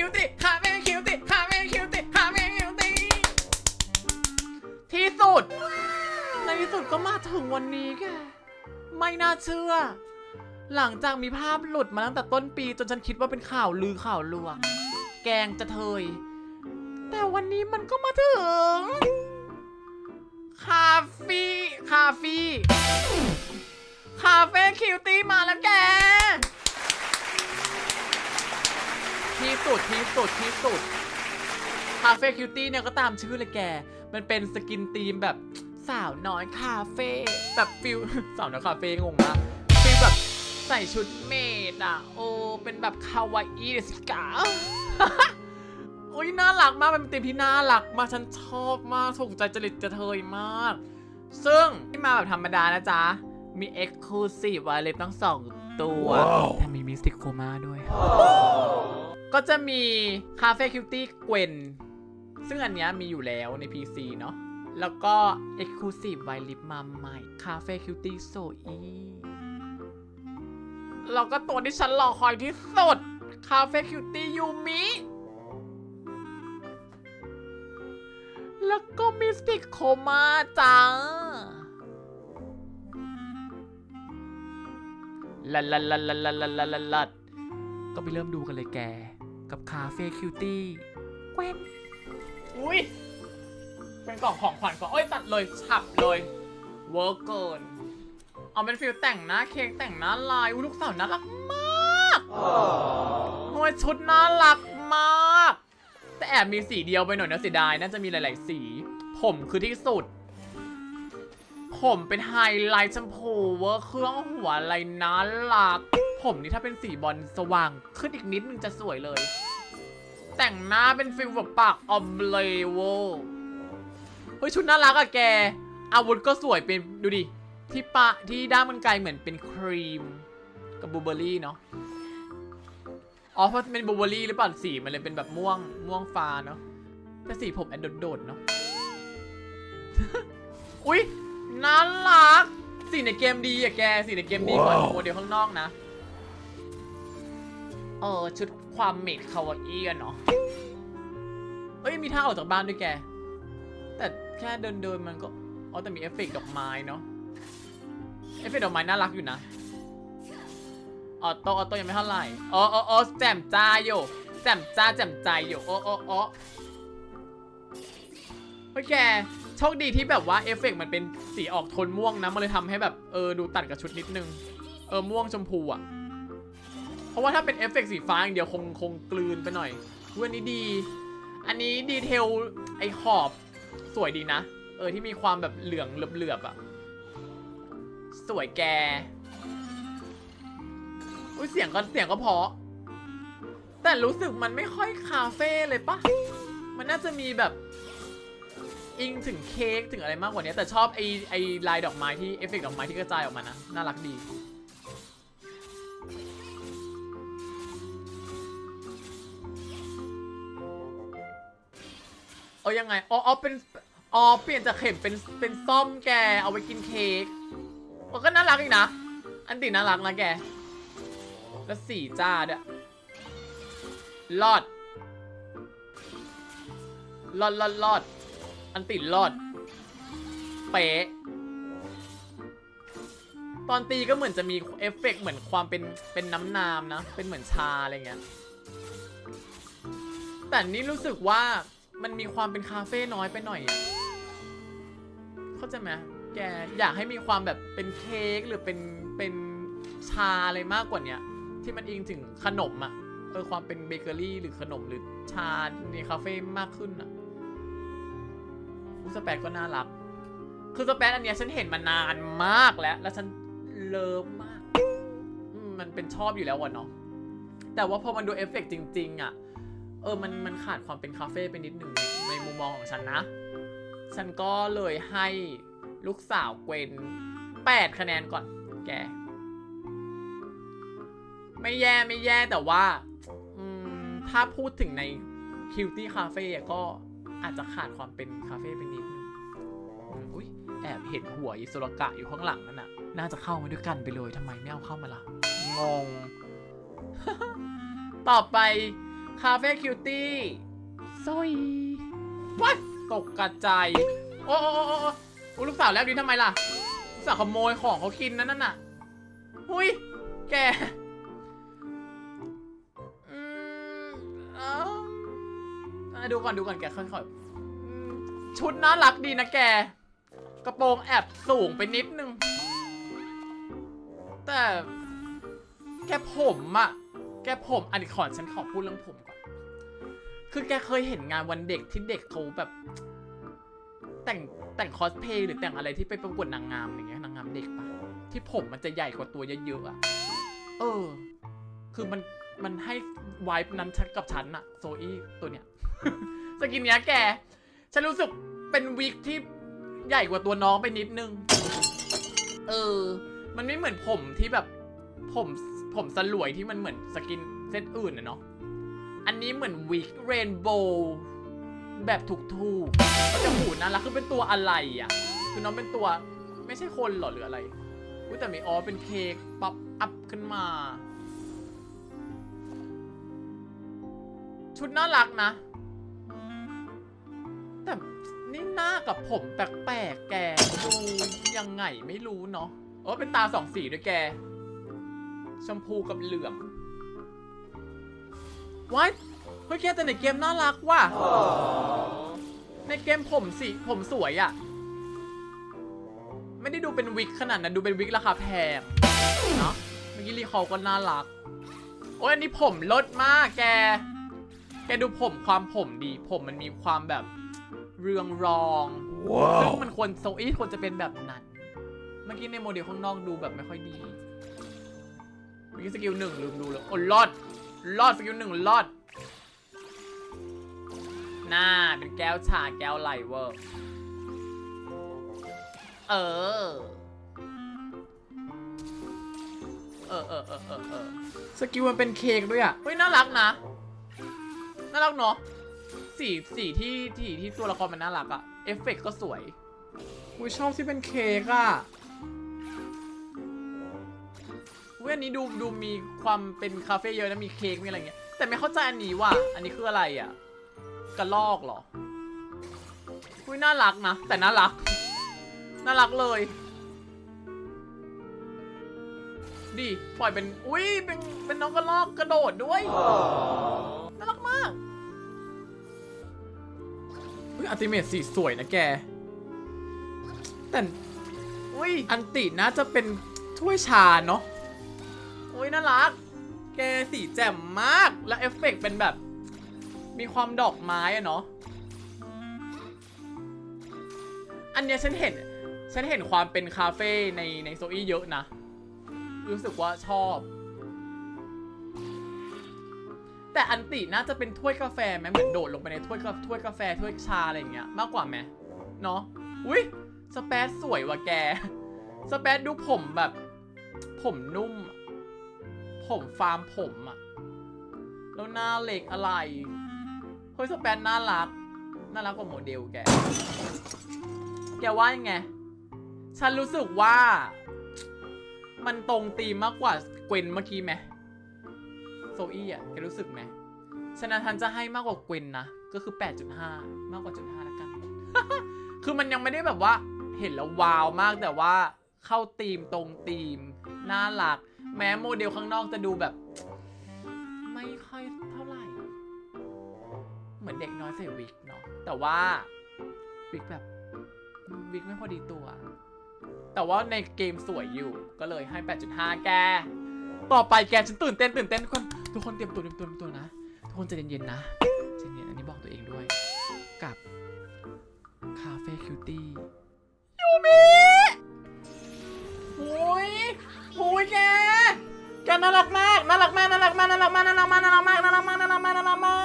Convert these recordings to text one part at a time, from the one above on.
คิวตี้คาเฟ่คิวตี้คาเฟ่คิวตี้คาเฟ่คิวตี้ที่สุด ในที่สุดก็มาถึงวันนี้แกไม่น่าเชื่อ หลังจากมีภาพหลุดมาตั้งแต่ต้นปีจนฉันคิดว่าเป็นข่าวลือข่าวลวง แกงจะเทย แต่วันนี้มันก็มาถึง คาฟ่คาฟ่คาเฟ่คิวตี้มาแล้วแก ที่สุดที่สุดที่สุดคาเฟ่คิวตี้เนี่ยก็ตามชื่อเลยแก มันเป็นสกินธีมแบบสาวน้อยคาเฟ่แบบฟิลสาวน้อยคาเฟ่งงมากฟิลแบบใส่ชุดเมดอะ โอ้เป็นแบบคาวาอิเดสกาโอ้ยน่ารักมากมันเป็นธีมที่น่ารักมากฉันชอบมากถูกใจจริตกระเทยมาก ซึ่งที่มาแบบธรรมดานะจ๊ะ มี Exclusive วาเลตตั้งสองตัว แถมมีมิสติกโคมาด้วย ก็จะมีคาเฟ่คิวตี้เกวนซึ่งอันนี้มีอยู่แล้วใน PC เนาะแล้วก็ Exclusive w h i t Lip มาใหม่ Cafe Cutie So E แล้วก็ตัวที่ฉันรอคอยที่สุดคาเฟ่คิวตี้ยูมิแล้วก็มิสติกโคมาจ้าลลดลลดลลดลัดลัดลัดก็ไปเริ่มดูกันเลยแก กับคาเฟ่คิวตี้เกวนอุ้ยเป็นกล่องของขวัญก่อนเอ้ยตัดเลยฉับเลยเวิร์กเกินเอาเป็นฟิลแต่งหน้าเค้กแต่งหน้าลายอุ้ยลูกสาวน่ารักมากโอ้ยชุดน่ารักมาก แต่แอบมีสีเดียวไปหน่อยนะเสียดายน่าจะมีหลาย ๆ สี ผมคือที่สุด ผมเป็นไฮไลท์ชมพูเวอร์เครื่องหัวอะไรน่ารัก ผมนี่ถ้าเป็นสีบอลสว่างขึ้นอีกนิดนึงจะสวยเลย แต่งหน้าเป็นฟิลแบบปากออมเลเวอร์เฮ้ยชุดน่ารักอะแก อาวุธก็สวยเป็นดูดิ ที่ปะที่ด้ามมันไกลเหมือนเป็นครีม กับบูเบอรี่เนาะอ๋อเพราะเป็นบูเบอรี่หรือเปล่าสีมันเลยเป็นแบบม่วงม่วงฟ้าเนาะแต่สีผมแอนโดดๆเนาะอุ๊ยน่ารักสีในเกมดีอะแกสีในเกมดีกว่าว้าวโมเดลข้างนอกนะ เออชุดความเมดคาวาอี้อะเนาะเอ้ยมีท่าออกจากบ้านด้วยแก แต่แค่เดินเดินๆมันก็อ๋อแต่มีเอฟเฟกต์ดอกไม้เนาะเอฟเฟกต์ดอกไม้น่ารักอยู่นะออโต้ออโต้ยังไม่เท่าไหร่อ๋ออ๋ออ๋อแจ่มจ้าอยู่แจ่มจ้าแจ่มใจอยู่โอ้โอ้โอเฮ้ยแกโชคดีที่แบบว่าเอฟเฟกต์มันเป็นสีออกโทนม่วงนะ มันเลยทำให้แบบเออดูตัดกับชุดนิดนึง เออม่วงชมพูอะ ราะว่าถ้าเป็นเอฟเฟกต์สีฟ้าอย่างเดียวคงคงกลืนไปหน่อยเว้ยอันนี้ดี อันนี้ดีเทลไอขอบสวยดีนะ เออที่มีความแบบเหลืองเหลือบๆอะสวยแก อุ้ยเสียงก็เสียงก็เพราะแต่รู้สึกมันไม่ค่อยคาเฟ่เลยปะ มันน่าจะมีแบบอิงถึงเค้กถึงอะไรมากกว่านี้ แต่ชอบไอไอลายดอกไม้ที่เอฟเฟกต์ดอกไม้ที่กระจายออกมานะ น่ารักดี เอายังไงอ๋ออ๋อเป็นอ๋อเปลี่ยนจากเข็มเป็นเป็นซ่อมแกเอาไว้กินเค้กโอ้ก็น่ารักอีกนะ อันติน่ารักนะแก แล้วสีจ้าด้วยรอดรอดรอดรอดอันติดรอด เป๊ะตอนตีก็เหมือนจะมีเอฟเฟกต์เหมือนความเป็นเป็นน้ำนามนะ เป็นเหมือนชาอะไรเงี้ย แต่นี่รู้สึกว่า มันมีความเป็นคาเฟ่น้อยไปหน่อย เข้าใจไหมแกอยากให้มีความแบบเป็นเค้กหรือเป็นเป็นชาอะไรมากกว่าเนี้ยที่มันอิงถึงขนมอะเออความเป็นเบเกอรี่หรือขนมหรือชาในคาเฟ่มากขึ้นอะอุสแปดก็น่ารัก คือสแปดอันเนี้ยฉันเห็นมานานมากแล้ว แล้วฉันเลิฟมาก มันเป็นชอบอยู่แล้ววะเนาะแต่ว่าพอมันดูเอฟเฟกต์จริง ๆอะ เออมันมันขาดความเป็นคาเฟ่ไปนิดหนึ่งในมุมมองของฉันนะ ฉันก็เลยให้ลูกสาวเกวน8คะแนนก่อนแก ไม่แย่ไม่แย่แต่ว่าถ้าพูดถึงในคิวตี้คาเฟ่ก็อาจจะขาดความเป็นคาเฟ่ไปนิดนึงอุ้ยแอบเห็นหัวอิสุรกะอยู่ข้างหลังนั่นน่ะ น่าจะเข้ามาด้วยกันไปเลยทำไมไม่เอาเข้ามาล่ะ งง ต่อไป คาเฟ่คิวตี้ซอยวัดตกกระจายโอ้โอ้โอ้โอ้โอ้อุ๊ยลูกสาวแล้วดีทำไมล่ะ ลูกสาวขโมยของเขากินนั่นน่ะหุยแกอืมเอ้าอะดูก่อนดูก่อนแกค่อยๆอืมชุดน่ารักดีนะแก กระโปรงแอบสูงไปนิดนึง แต่ แกผมอะแกผมอันนี้ขอฉันขอพูดเรื่องผมก่อน คือแกเคยเห็นงานวันเด็กที่เด็กเขาแบบ แต่งแต่งคอสเพลย์หรือแต่งอะไรที่ไปประกวดนางงามอย่างเงี้ยนางงามเด็กปะที่ผมมันจะใหญ่กว่าตัวเยอะๆอะเออ คือมันมันให้วายนั้นชัดกับฉันอะโซอี้ตัวเนี้ยสกินเนี้ยแก ฉันรู้สึกเป็นวิกที่ใหญ่กว่าตัวน้องไปนิดนึง เออ มันไม่เหมือนผมที่แบบ ผมผมสลวยที่มันเหมือนสกินเซตอื่นอะเนาะ อันนี้เหมือนวิกเรนโบว์แบบถูกๆแล้วจมูน่ารักคือเป็นตัวอะไรอะ คือน้องเป็นตัวไม่ใช่คนหรอหรืออะไรอุ้ยแต่มีอ๋อเป็นเค้กป๊อปอัพขึ้นมา ชุดน่ารักนะ แต่นี่หน้ากับผมแปลกๆแกดูยังไงไม่รู้เนาะโอ้เป็นตาสองสีด้วยแก ชมพูกับเหลือง ว้ายเฮ้ยแกแต่ในเกมน่ารักว่ะในเกมผมสีผมสวยอะ่ะ ไม่ได้ดูเป็นวิกขนาดนั้นดูเป็นวิกราคาแพงเนาะเมื่อกี้รีคอลก็น่ารัก โอ้ยอันนี้ผมลดมากแก แกดูผมความผมดี ผมมันมีความแบบเรืองรองซึ่งมันควรโซอี้ควรจะเป็นแบบนั้น เมื่อกี้ในโมเดลข้างนอกดูแบบไม่ค่อยดีเมื่อกี้สกิลหนึ่งลืมดูเลยโอ้รอด รอดสกิลหนึ่งรอดหน้าเป็นแก้วชาแก้วไหลเวอร์ เออ เออเออเออเออเออสกิลมันเป็นเค้กด้วยอะ เฮ้ย น่ารักนะ น่ารักเนาะ สีสีที่ที่ที่ตัวละครมันน่ารักอะเอฟเฟกต์ก็สวยอุ้ยชอบที่เป็นเค้กอะ อุ้ยอันนี้ดูดูมีความเป็นคาเฟ่เยอะนะมีเค้กมีอะไรเงี้ยแต่ไม่เข้าใจอันนี้ว่ะอันนี้คืออะไรอะกระลอกเหรออุ้ยน่ารักนะแต่น่ารักน่ารักเลยดีปล่อยเป็นอุ้ยเป็นเป็นน้องกระลอกกระโดดด้วยน่ารักมากอุ้ยอัลติเมทสีสวยนะแกแต่อุ้ยอันติน่าจะเป็นถ้วยชาเนาะ อุ้ยน่ารัก แกสีแจ่มมาก และเอฟเฟกต์เป็นแบบ มีความดอกไม้อะเนาะ อันเนี้ยฉันเห็น ฉันเห็นความเป็นคาเฟ่ในในโซอี้เยอะนะ รู้สึกว่าชอบ แต่อันติน่าจะเป็นถ้วยกาแฟไหมเหมือนโดดลงไปในถ้วยกาถ้วยกาแฟถ้วยชาอะไรอย่างเงี้ยมากกว่าไหมเนาะ อุ้ยสเปซสวยว่ะแก สเปซดูผมแบบ ผมนุ่ม ผมฟาร์มผมอะแล้วหน้าเหล็กอะไร เฮ้ยสเปซน่ารัก น่ารักกว่าโมเดลแก แกว่ายังไง ฉันรู้สึกว่า มันตรงตีมมากกว่าเกวนเมื่อกี้ไหมโซอี้อะแกรู้สึกไหมฉะนั้นทันจะให้มากกว่าเกวนนะ ก็คือ 8.5 มากกว่าจุด5แล้วกัน คือมันยังไม่ได้แบบว่า เห็นแล้วว้าวมากแต่ว่าเข้าตีมตรงตีม น่ารัก แม้โมเดลข้างนอกจะดูแบบ ไม่ค่อยเท่าไหร่ เหมือนเด็กน้อยใส่วิกเนาะแต่ว่าวิกแบบวิกไม่พอดีตัว แต่ว่าในเกมสวยอยู่ก็เลยให้ 8.5 แก ต่อไปแกฉันตื่นเต้นตื่นเต้นทุกคนทุกคนเตรียมตัวเตรียมตัวเตรียมตัวนะ ทุกคนใจเย็นๆนะใจเย็นอันนี้บอกตัวเองด้วย กับคาเฟ่คิวตี้ยูมิ โอ้ยโอ้ยแกแกน่ารักมากน่ารักมากน่ารักมากน่ารักมากน่ารักมากน่ารักมากน่ารักมากน่ารักมากน่ารักมา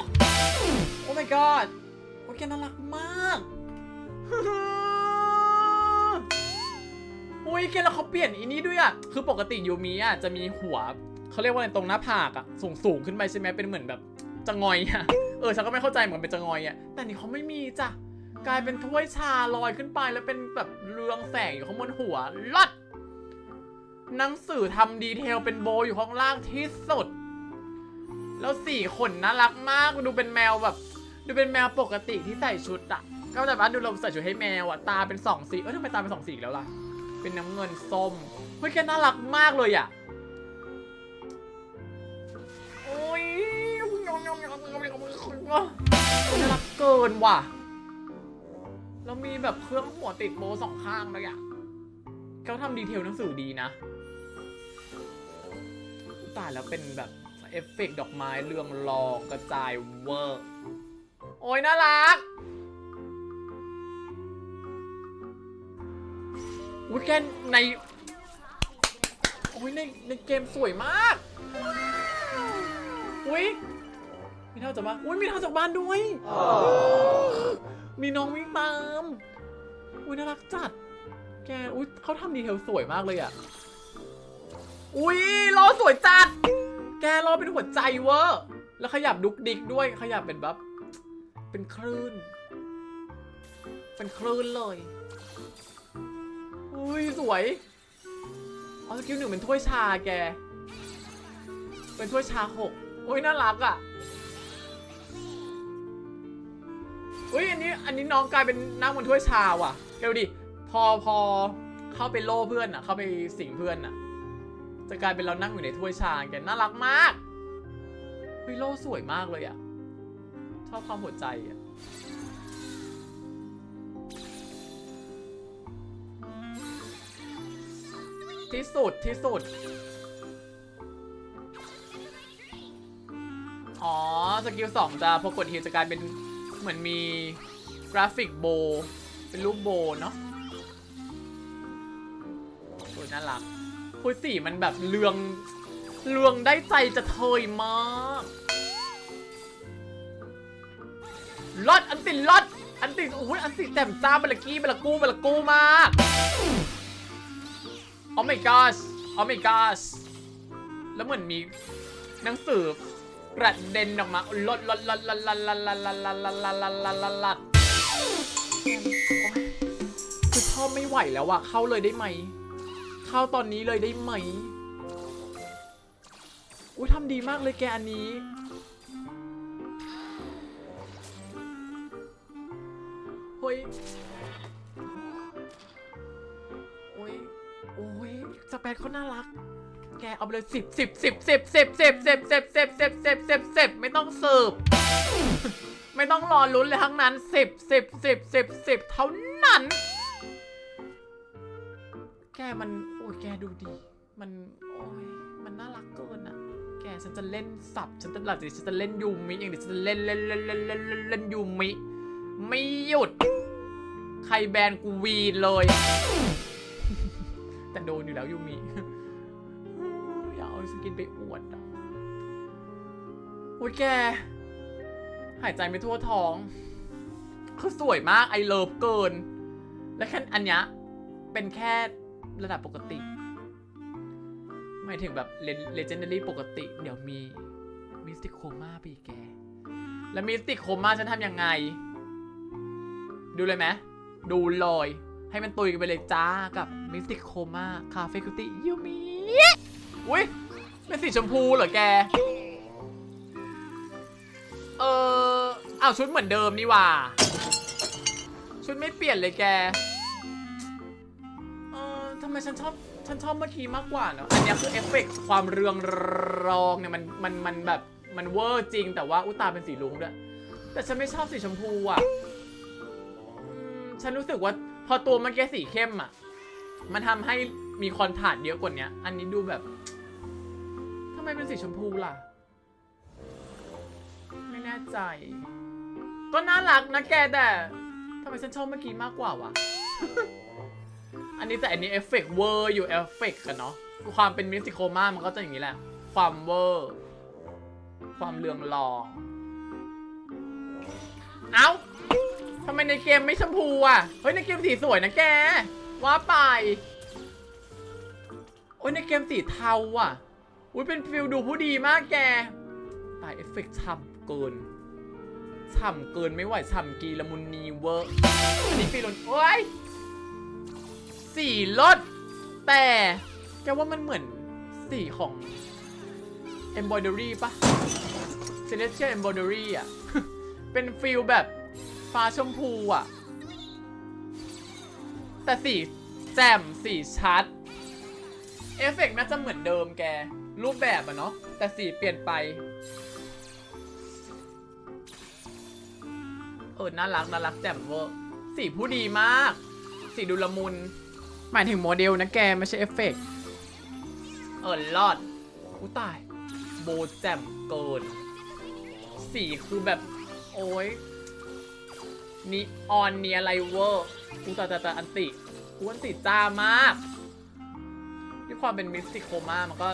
กโอ้ my god โอ้ยแกน่ารักมากอุ้ยแกแล้วเขาเปลี่ยนอีนี้ด้วยอะ คือปกติยูมิอะจะมีหัวเขาเรียกว่าอะไรตรงหน้าผากอะสูงสูงขึ้นไปใช่ไหมเป็นเหมือนแบบจะงอยอะ เออฉันก็ไม่เข้าใจเหมือนเป็นจะงอยอะ แต่นี่เขาไม่มีจ้ะ กลายเป็นถ้วยชาลอยขึ้นไปแล้วเป็นแบบเรืองแสงอยู่ข้างบนหัวลัดหนังสือทำดีเทลเป็นโบอยู่ข้างล่างที่สุด แล้วสี่ขนน่ารักมากดูเป็นแมวแบบ ดูเป็นแมวปกติที่ใส่ชุดอะก็แต่ว่าดูเราใส่ชุดให้แมวอะตาเป็นสองสีเอ้ยทำไมตาเป็นสองสีแล้วล่ะ เป็นน้ำเงินส้มเฮ้ยแกน่ารักมากเลยอะโอ้ยน่ารักเกินว่ะ แล้วมีแบบเครื่องหัวติดโบสองข้างเลยอะเขาทำดีเทลหนังสือดีนะตายแล้วเป็นแบบเอฟเฟกต์ดอกไม้เรื่องรอกระจายเวอร์โอ้ยน่ารักอุ้ยแกใน โอ้ยในในเกมสวยมากอุ้ยมีเท่าจากบ้านอุ้ยมีเท่าจากบ้านด้วย มีน้องวิ่งตามอุ้ยน่ารักจัด แกอุ้ยเขาทำดีเทลสวยมากเลยอะอุ้ยล้อสวยจัด แกล้อเป็นหัวใจเวอร์แล้วขยับดุกดิกด้วยขยับเป็นแบบเป็นคลื่น เป็นคลื่นเลย อุ้ยสวยเอาสกิลหนึ่งเป็นถ้วยชาแก เป็นถ้วยชาหกอุ้ยน่ารักอะ่ อุ้ยอันนี้อันนี้น้องกลายเป็นนั่งบนถ้วยชาว่ะเดี๋ยวดิพอพอเข้าไปโล่เพื่อนอะ เข้าไปสิงเพื่อนอะ จะกลายเป็นเรานั่งอยู่ในถ้วยชาแกน่ารักมากเฮ้ยโล่สวยมากเลยอะชอบความหัวใจอะที่สุดที่สุด อ๋อ สกิลสองจะพอกดฮิลจะกลายเป็น เหมือนมีกราฟิกโบ เป็นรูปโบเนาะโอ้ยน่ารักคุยสีมันแบบเลืองเลืองได้ใจจะเทยมากลอดอันติลอดอันติโอ้ยอันติแต้มจ้าเบลกี้เบลกูเบลกูมากโอ้ my gosh โอ้ my gosh แล้วเหมือนมีหนังสือ กระเด็นออกมาลดลดลดลดลดลดลดลดลดลดลดลดลดลดลดคือชอไม่ไหวแล้วอะเข้าเลยได้ไหม เข้าตอนนี้เลยได้ไหมอุ้ยทำดีมากเลยแกอันนี้เฮ้ยโอ้ยโอ้ยสเปซเขาน่ารัก แกเอาไปเลยสิบสิบสิบสิบสิบสิบสิบสิบสิบสิบสิบสิบสิบไม่ต้องสืบ ไม่ต้องรอลุ้นเลยทั้งนั้นสิบสิบสิบสิบสิบเท่านั้น แกมันโอ้ยแกดูดี มันโอ้ยมันน่ารักเกินอะแกฉันจะเล่นสับฉันจะหลับจากนี้ฉันจะเล่นยูมิอย่างเดียวฉันจะเล่นเล่นเล่นเล่นเล่นเล่นเล่นยูมิไม่หยุด ใครแบนกูวีนเลย แต่โดนอยู่แล้วยูมิ กินไปอวดอะโอ้ยแก หายใจไม่ทั่วท้อง คือสวยมากไอเลิฟเกิน และแค่อันเนี้ยเป็นแค่ระดับปกติ หมายถึงแบบเลเจนดารี่ปกติ เดี๋ยวมีมิสติโคม่าไปอีกแก แล้วมิสติโคม่าฉันทำยังไง ดูเลยไหมดูเลย ให้มันตุยกันไปเลยจ้ากับมิสติโคม่าคาเฟ่คุติยูมิอุ้ย เป็นสีชมพูเหรอแก เอออ้าวชุดเหมือนเดิมนี่ว่า ชุดไม่เปลี่ยนเลยแก เออทำไมฉันชอบ ฉันชอบเมื่อกี้มากกว่าเนอะอันนี้คือเอฟเฟกต์ความเรืองรองเนี่ยมัน มัน มันแบบ มันเวอร์จริง แต่ว่าอุตาเป็นสีลุงด้วย แต่ฉันไม่ชอบสีชมพูอะ ฉันรู้สึกว่าพอตัวเมื่อกี้สีเข้มอะ มันทำให้มีคอนทราสต์เยอะกว่านี้อันนี้ดูแบบ ไมเป็นสีชมพูล่ะ ไม่แน่ใจ ก็น่ารักนะแกแต่ทำไมฉันชอบเมื่อกี้มากกว่าวะ อันนี้แต่อันนี้เอฟเฟกเวอร์อยู่เอฟเฟกกันเนาะ ความเป็นมิสติโคมามันก็จะอย่างนี้แหละ ความเวอร์ ความเรืองรอง เอ้าทำไมในเกมไม่ชมพูอะ เฮ้ยในเกมสีสวยนะแก ว่าไป โอ้ยในเกมสีเทาอะ อุ้ยเป็นฟิลดูผู้ดีมากแกตายเอฟเฟกต์ฉ่ำเกินฉ่ำเกินไม่ไหวฉ่ำกีละมุนนีเวอร์อันนี้ฟิลนโอ้ยสีลดแต่แกว่ามันเหมือนสีของ embroidery ปะ Celestial Embroidery อะ เป็นฟิลแบบฟ้าชมพูอะ แต่สีแจ่มสีชัด เอฟเฟกต์น่าจะเหมือนเดิมแก รูปแบบอะเนาะแต่สีเปลี่ยนไป เออ น่ารัก น่ารักแจ่มเวอร์สีผู้ดีมาก สีดูละมุน หมายถึงโมเดลนะแก ไม่ใช่เอฟเฟกต์เออรอดกูตาย โบแจ่มเกิน สีคือแบบ โอ้ยนีออนเนียไลเวอร์กูตาตาตาอันติกูอันติจ้ามาก ด้วยความเป็นมิสติโคมามันก็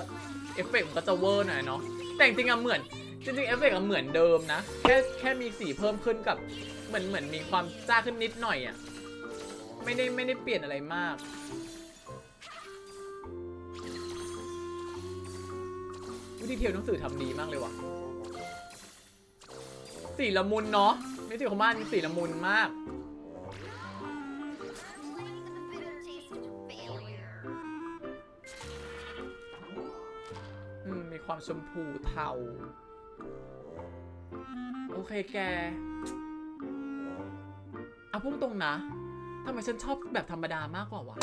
เอฟเฟกต์มันก็จะเวอร์หน่อยเนาะแต่จริงๆอะเหมือน จริงๆเอฟเฟกต์อะเหมือนเดิมนะ แค่แค่มีสีเพิ่มขึ้นกับ เหมือนเหมือนมีความจ้าขึ้นนิดหน่อยอะไม่ได้ไม่ได้เปลี่ยนอะไรมาก วิธีเทลหนังสือทำดีมากเลยว่ะสีละมุนเนาะมิติของบ้านสีละมุนมาก ความชมพูเทา โอเคแกเอาพุ่งตรงนะทำไมฉันชอบแบบธรรมดามากกว่าวะ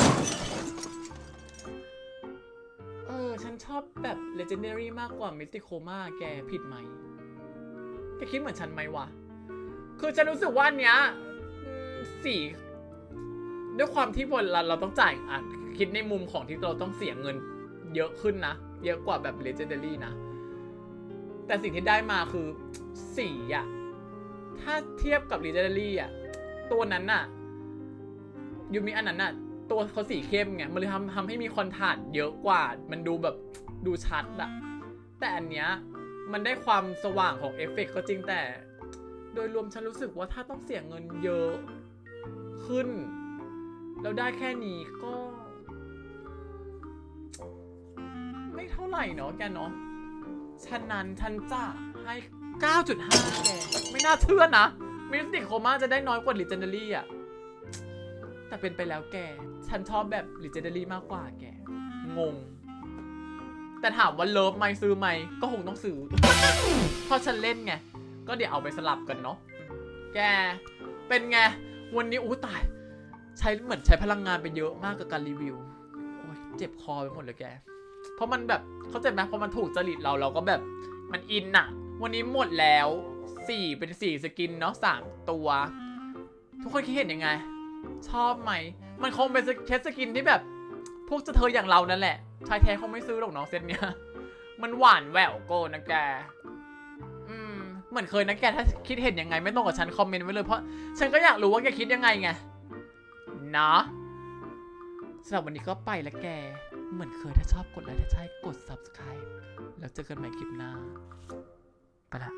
เออ ฉันชอบแบบ legendary มากกว่า mysticoma แกผิดไหม แกคิดเหมือนฉันไหมวะ คือฉันรู้สึกว่าอันเนี้ยสีด้วยความที่พอเราเราต้องจ่ายอะคิดในมุมของที่เราต้องเสียเงิน เยอะขึ้นนะ เยอะกว่าแบบ legendary นะ แต่สิ่งที่ได้มาคือสีอะถ้าเทียบกับ legendary อะตัวนั้นน่ะยูมิอันนั้นน่ะ ตัวเขาสีเข้มไง มันเลยทำทำให้มีคอนทราสเยอะกว่า มันดูแบบดูชัดอะแต่อันเนี้ยมันได้ความสว่างของเอฟเฟกต์ก็จริงแต่ โดยรวมฉันรู้สึกว่าถ้าต้องเสียเงินเยอะขึ้น แล้วได้แค่นี้ก็ ไม่เท่าไหร่เนาะแกเนาะฉะนั้นฉันจะให้ 9.5 แก ไม่น่าเชื่อนะมิสติกโคม่าจะได้น้อยกว่า Legendary อะแต่เป็นไปแล้วแก ฉันชอบแบบ Legendary มากกว่าแก งง แต่ถามว่าเลิฟไหมซื้อไหม ก็คงต้องซื้อ เพราะฉันเล่นไง ก็เดี๋ยวเอาไปสลับกันเนาะ แก เป็นไง วันนี้อู้ตาย ใช้เหมือนใช้พลังงานไปเยอะมากกับการรีวิว โอ้ยเจ็บคอไปหมดเลยแก เพราะมันแบบเข้าใจไหมพอมันถูกจริตเราเราก็แบบมันอินอะวันนี้หมดแล้วสี่เป็นสี่สกินเนาะสามตัว ทุกคนคิดเห็นยังไง ชอบไหม มันคงเป็นแค่สกินที่แบบ พวกจะเธออย่างเรานั่นแหละ ชายแท้คงไม่ซื้อหรอกเนาะเซตเนี้ย มันหวานแหววโกนนะแกอืมเหมือนเคยนะแกถ้าคิดเห็นยังไง ไม่ต้องกับฉันคอมเมนต์ไว้เลยเพราะฉันก็อยากรู้ว่าแกคิดยังไงไงเนาะสำหรับวันนี้ก็ไปล้วแก เหมือนเคยถ้าชอบกดไลค์ถ้าใช่กด subscribe แล้วเจอกันใหม่คลิปหน้า ไปละ